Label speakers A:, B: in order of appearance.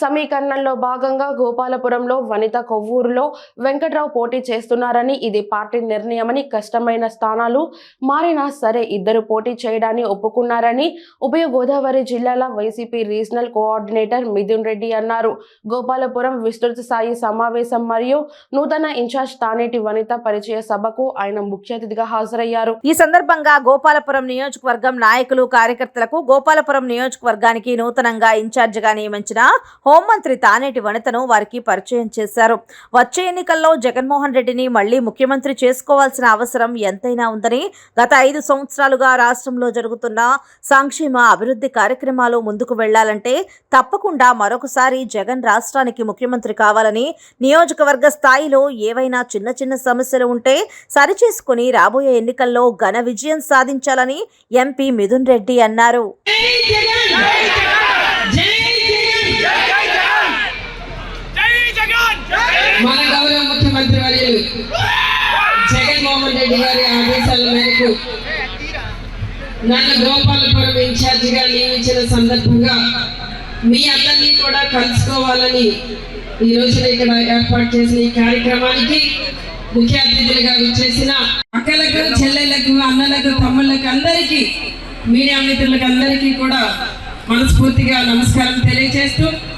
A: సమీకరణంలో భాగంగా గోపాలపురంలో వనిత కొవ్వూరులో వెంకట్రావు పోటీ చేస్తున్నారని ఇది పార్టీ నిర్ణయమని కష్టమైన స్థానాలు మారినా సరే ఇద్దరు పోటీ చేయడాన్ని ఒప్పుకున్నారని ఉభయ గోదావరి జిల్లాల YCP regional coordinator Mithun Reddy అన్నారు. గోపాలపురం విస్తృత స్థాయి సమావేశం మరియు నూతన ఇన్ఛార్జ్ తానేటి వనిత పరిచయ సభకు ఆయన ముఖ్య అతిథిగా హాజరయ్యారు.
B: ఈ సందర్భంగా గోపాలపురం నియోజకవర్గం నాయకులు కార్యకర్తలకు గోపాలపురం నియోజకవర్గానికి నూతనంగా ఇన్ఛార్జిగా నియమించిన హోంమంత్రి తానేటి వనితను వారికి పరిచయం చేశారు. వచ్చే ఎన్నికల్లో జగన్మోహన్ రెడ్డిని మళ్ళీ ముఖ్యమంత్రి చేసుకోవాల్సిన అవసరం ఎంతైనా ఉందని గత ఐదు సంవత్సరాలుగా రాష్ట్రంలో జరుగుతున్న సంక్షేమ అభివృద్ధి కార్యక్రమాలు ముందుకు వెళ్ళాలంటే తప్పకుండా మరొకసారి జగన్ రాష్ట్రానికి ముఖ్యమంత్రి కావాలని నియోజకవర్గ స్థాయిలో ఏవైనా చిన్న చిన్న సమస్యలు ఉంటే సరిచేసుకుని రాబోయే ఎన్నికల్లో ఘన విజయం సాధించాలని ఎంపీ మిథున్ రెడ్డి అన్నారు.
C: మన గౌరవ ముఖ్యమంత్రి వర్యులు జగన్మోహన్ రెడ్డి గారి ఆదేశాల మేరకు నన్ను గోపాలపురం ఇన్ఛార్జిగా నియమించిన సందర్భంగా మీ అందరినీ కూడా కలుసుకోవాలని ఈ రోజున ఇక్కడ ఏర్పాటు చేసిన ఈ కార్యక్రమానికి ముఖ్య అతిథులుగా వచ్చేసిన అక్కలకు చెల్లెలకు అన్నలకు తమ్ముళ్ళకు అందరికీ మీడియా మిత్రులకు అందరికీ కూడా మనస్ఫూర్తిగా నమస్కారం తెలియజేస్తూ